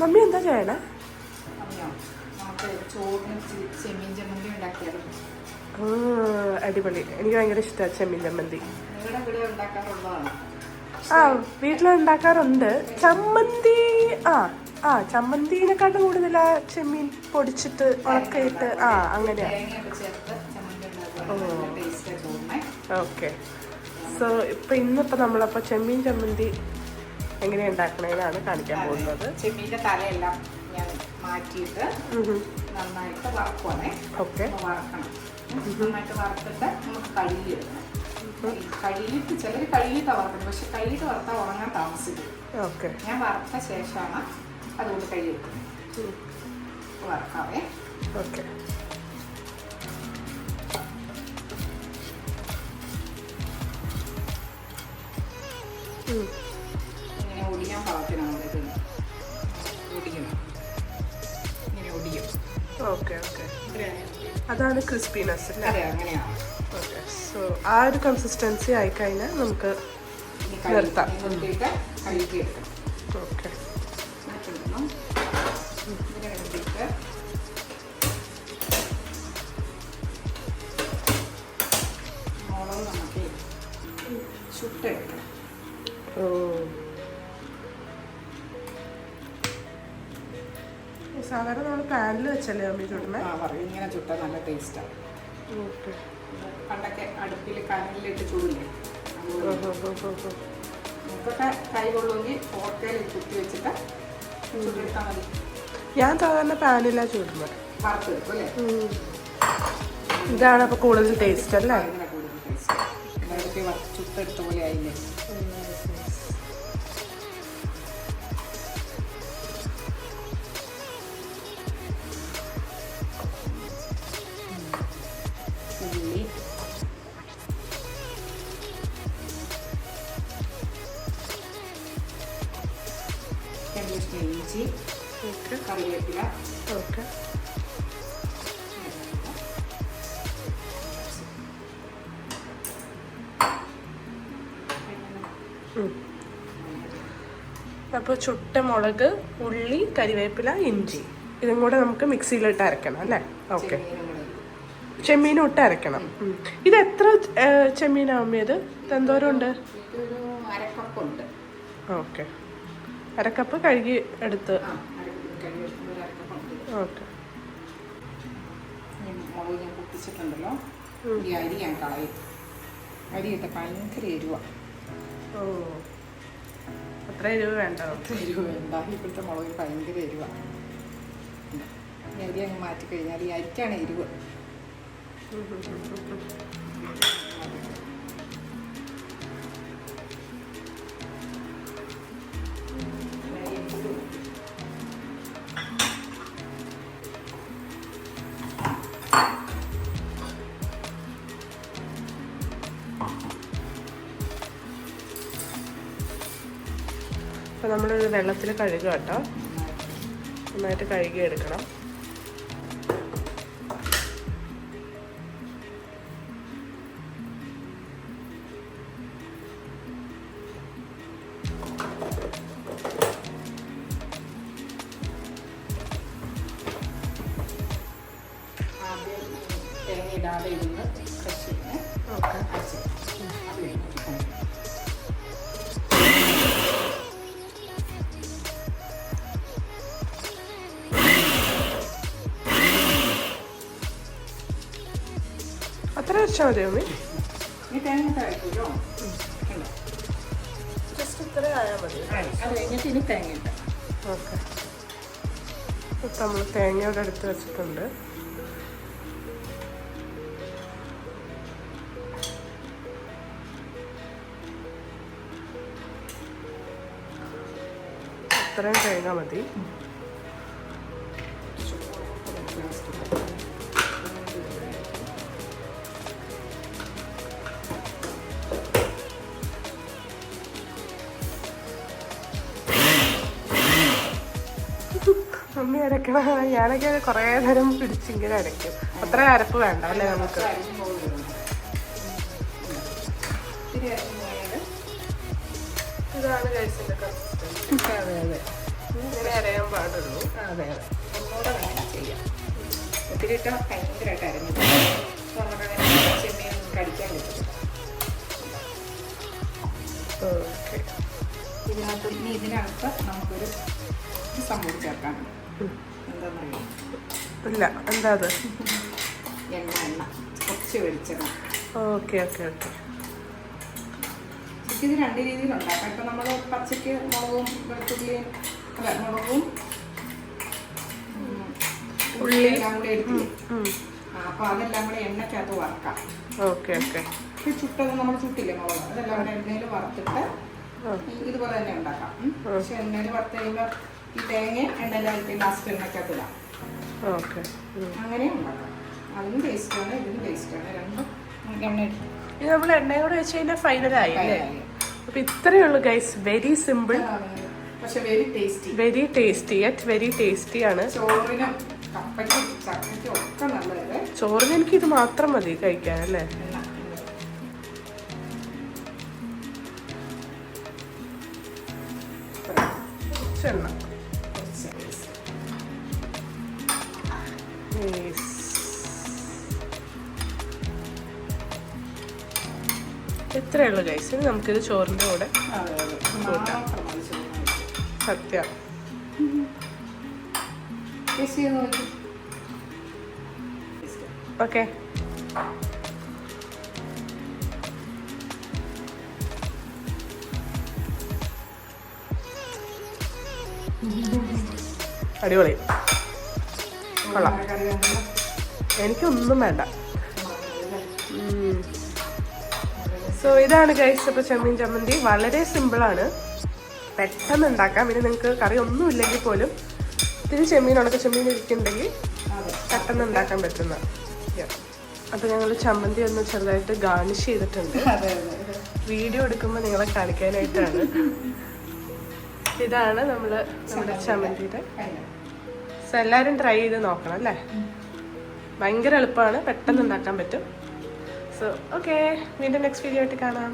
Mummy എന്താ ചെയ്യണേ അടിപൊളി. എനിക്ക് ഭയങ്കര ഇഷ്ടമാണ് ചെമ്മീൻ ചമ്മന്തി. ആ വീട്ടിലുണ്ടാക്കാറുണ്ട് ചമ്മന്തി ആ ആ ചമ്മന്തിനെക്കാട്ടും കൂടുതൽ ആ ചെമ്മീൻ പൊടിച്ചിട്ട് ഉണക്കയിട്ട് ആ അങ്ങനെയാ. ഓക്കെ. സോ ഇപ്പം ഇന്നിപ്പോൾ നമ്മളപ്പോൾ ചെമ്മീൻ ചമ്മന്തി എങ്ങനെയാണ് ഉണ്ടാക്കണേന്നാണ് കാണിക്കാൻ പോകുന്നത്. ചെമ്മീന്റെ തലയെല്ലാം ഞാൻ മാറ്റിയിട്ട് നന്നായിട്ട് വറക്കുവാണേ. ഓക്കെ. വറക്കണം. നന്നായിട്ട് വറുത്തിട്ട് നമുക്ക് കഴുകിയെടുക്കണം കഴുകിയിട്ട് ചിലർ കഴുകിയിട്ട് വറുക്കണം പക്ഷെ കഴുകിയിട്ട് വറുത്താൽ ഉണങ്ങാൻ താമസിക്കും ഓക്കെ. ഞാൻ വറുത്ത ശേഷമാണ് അതുകൊണ്ട് കഴുകിയെടുക്കുന്നത് വറക്കാവേ. ഓക്കെ. ഇങ്ങനെ ഒടിയാൻ പാകത്തിനാണ് ഇത്. ഒടിക്കണം ഇങ്ങനെ ഒടിയും. ഓക്കെ ഓക്കെ അതാണ് ക്രിസ്പിനെസ് അതെ അങ്ങനെയാണ് ഓക്കെ സോ ആ ഒരു കൺസിസ്റ്റൻസി ആയിക്കഴിഞ്ഞാൽ നമുക്ക് നിർത്താം. കഴുകി ഓക്കെ ചുട്ടെടുക്കണം ഓ സാധാരണ നമ്മൾ പാനിൽ വെച്ചല്ലേ അമ്മി ആ പറയും. ഇങ്ങനെ ചുട്ടാൽ നല്ല ടേസ്റ്റാണ് ഓക്കെ. പണ്ടൊക്കെ അടുപ്പിൽ കനലിലിട്ട് ചൂടില്ലേ? നമുക്കൊക്കെ കൈ കൊള്ളുമെങ്കിൽ ഓട്ടയിൽ കുത്തി വെച്ചിട്ട് മതി. ഞാൻ സാധാരണ പാനിലാണ് ചൂടുന്നത്. വറുത്തെടുക്കും അല്ലേ? ഉം. ഇതാണ് അപ്പോൾ കൂടുതൽ ടേസ്റ്റ് അല്ലേ? ഭയങ്കര കൂടുതൽ ടേസ്റ്റ് നേരത്തെ വറുത്ത് ചുട്ടെടുത്ത പോലെ ആയില്ലേ? കറിവേപ്പില ഓക്കെ. അപ്പോൾ ചുട്ട മുളക് ഉള്ളി കരിവേപ്പില ഇഞ്ചി. ഇതും കൂടെ നമുക്ക് മിക്സിയിലിട്ട് അരക്കണം അല്ലേ? ഓക്കെ. ചെമ്മീനും ഇട്ട് അരക്കണം. ഇത് എത്ര ചെമ്മീനാവുമ്പോൾ ഇത്? എന്തോരം ഉണ്ട്? ഓക്കെ. അരക്കപ്പ് കഴുകി എടുത്ത് ആ അരക്കപ്പ് കഴിവെടുക്കുമ്പോൾ ഒരു അരക്കപ്പുണ്ട് ഓക്കെ. മുളക് ഞാൻ പൊട്ടിച്ചിട്ടുണ്ടല്ലോ. ഈ അരി ഞാൻ കളയും. അരി ഇട്ട ഭയങ്കര എരിവ. ഓ. അത്ര എരിവ് വേണ്ട? നമുക്ക്. എരിവ് വേണ്ട. ഇപ്പോഴത്തെ മുളക് ഭയങ്കര എരിവ. ഈ അരി അങ്ങ് മാറ്റി കഴിഞ്ഞാൽ ഈ അരിക്കാണ് എരിവ്. നമ്മൾ വെള്ളത്തിൽ കഴുകുക കേട്ടോ. നന്നായിട്ട് കഴുകി എടുക്കണം. ഇടാതെ ഇരുന്ന് വെച്ചാൽ മതിയോ ഈ തേങ്ങ കഴിക്കുമല്ലോ ജസ്റ്റ് ഇത്ര ആയാൽ മതി. അത് കഴിഞ്ഞിട്ട് ഇനി തേങ്ങ ഇട്ട് ഓക്കെ. ഇപ്പം നമ്മൾ തേങ്ങയോടെ എടുത്ത് വെച്ചിട്ടുണ്ട്. ഇത്രയും തേങ്ങ മതി. മമ്മി അരക്കണം ഞാനൊക്കെ കുറേ നേരം പിടിച്ചിങ്ങനെ അരയ്ക്കും അത്ര അരപ്പ് വേണ്ട അല്ലേ നമുക്ക്? ഇതാണ് കൺസിസ്റ്റൻസി അതെ അതെ. ഇങ്ങനെ അരയാൻ പാടുള്ളൂ. അതെ അതെ. ഒന്നുകൂടെ വേണം ചെയ്യാം ഒത്തിരി ഇട്ടാൽ ഭയങ്കരമായിട്ട് അരഞ്ഞു നമുക്കങ്ങനെ ചെമ്മീനൊന്നും കടിക്കാൻ ഓക്കെ. ഇതിനകത്ത് ഇനി ഇതിനകത്ത് നമുക്കൊരു സംഭവം ചേർക്കാം എന്താണെന്നറിയോ ഇല്ല. എന്താ അത്? എണ്ണ എണ്ണ. കുറച്ച് വെളിച്ചെണ്ണ. Okay okay okay. ഇത് രണ്ട് രീതിയിൽ ഉണ്ടാക്കാം ഇപ്പം നമ്മൾ പച്ചയ്ക്ക് മുളകും വെളുത്തുള്ളിയും അല്ല മുളകും ഉം, ഉള്ളിയും എല്ലാം കൂടെ എടുത്തില്ലേ അപ്പോൾ അതെല്ലാം കൂടെ എണ്ണയ്ക്കകത്ത് വറക്കാം. Okay okay. ചുട്ടത് നമ്മൾ ചുട്ടില്ലേ മുളക്? അതെല്ലാം കൂടെ എണ്ണയിൽ വറുത്തിട്ട് ഇതുപോലെ തന്നെ ഉണ്ടാക്കാം. പക്ഷെ എണ്ണയിൽ വറുത്ത് കഴിയുമ്പോൾ ഈ തേങ്ങ എണ്ണയിലായിട്ട് ലാസ്റ്റ് എണ്ണയ്ക്കകത്ത് ഇടാം ഓക്കെ. അങ്ങനെ ഉണ്ടാക്കാം അതിനും ടേസ്റ്റാണ് ഇതിനും ടേസ്റ്റാണ് രണ്ടും എണ്ണ ഇത് നമ്മൾ എണ്ണയും കൂടെ വെച്ച് കഴിഞ്ഞാൽ ഫൈനലായി അല്ലേ? അപ്പൊ ഇത്രയേ ഉള്ളൂ ഗൈസ് വെരി സിമ്പിൾ പക്ഷെ very tasty very tasty at very tasty ആണ്. ചോറിനും കപ്പയ്ക്കും ചക്കയ്ക്കും ഒക്കെ നല്ലത് ചോറിന് എനിക്ക് ഇത് മാത്രം മതി കഴിക്കാൻ അല്ലേ? എണ്ണ. Yes. ഇത്രയേ ഉള്ളൂ ഗൈസ് ഇനി നമുക്കിത് ചോറിന്റെ കൂടെ ചോറിന് സത്യം. ഓക്കെ അടിപൊളി. കൊള്ളാം. എനിക്കൊന്നും വേണ്ട. സോ ഇതാണ് ഗൈസ് അപ്പോൾ ചെമ്മീൻ ചമ്മന്തി. വളരെ സിമ്പിളാണ് പെട്ടെന്ന് ഉണ്ടാക്കാം. പിന്നെ നിങ്ങൾക്ക് കറി ഒന്നും ഇല്ലെങ്കിൽ പോലും ഇത്തിരി ചെമ്മീൻ ഉണക്ക ചെമ്മീൻ ഇരിക്കുന്നുണ്ടെങ്കിൽ പെട്ടെന്ന് ഉണ്ടാക്കാൻ പറ്റുന്ന. അപ്പോൾ ഞങ്ങൾ ചമ്മന്തി ഒന്ന് ചെറുതായിട്ട് ഗാർണിഷ് ചെയ്തിട്ടുണ്ട്. വീഡിയോ എടുക്കുമ്പോൾ നിങ്ങളെ കാണിക്കാനായിട്ടാണ്. ഇതാണ് നമ്മൾ നമ്മുടെ ചമ്മന്തിയുടെ സോ എല്ലാവരും ട്രൈ ചെയ്ത് നോക്കണം അല്ലേ? ഭയങ്കര എളുപ്പമാണ് പെട്ടെന്ന് ഉണ്ടാക്കാൻ പറ്റും. സോ ഓക്കെ വീണ്ടും നെക്സ്റ്റ് വീഡിയോ ആയിട്ട് കാണാം.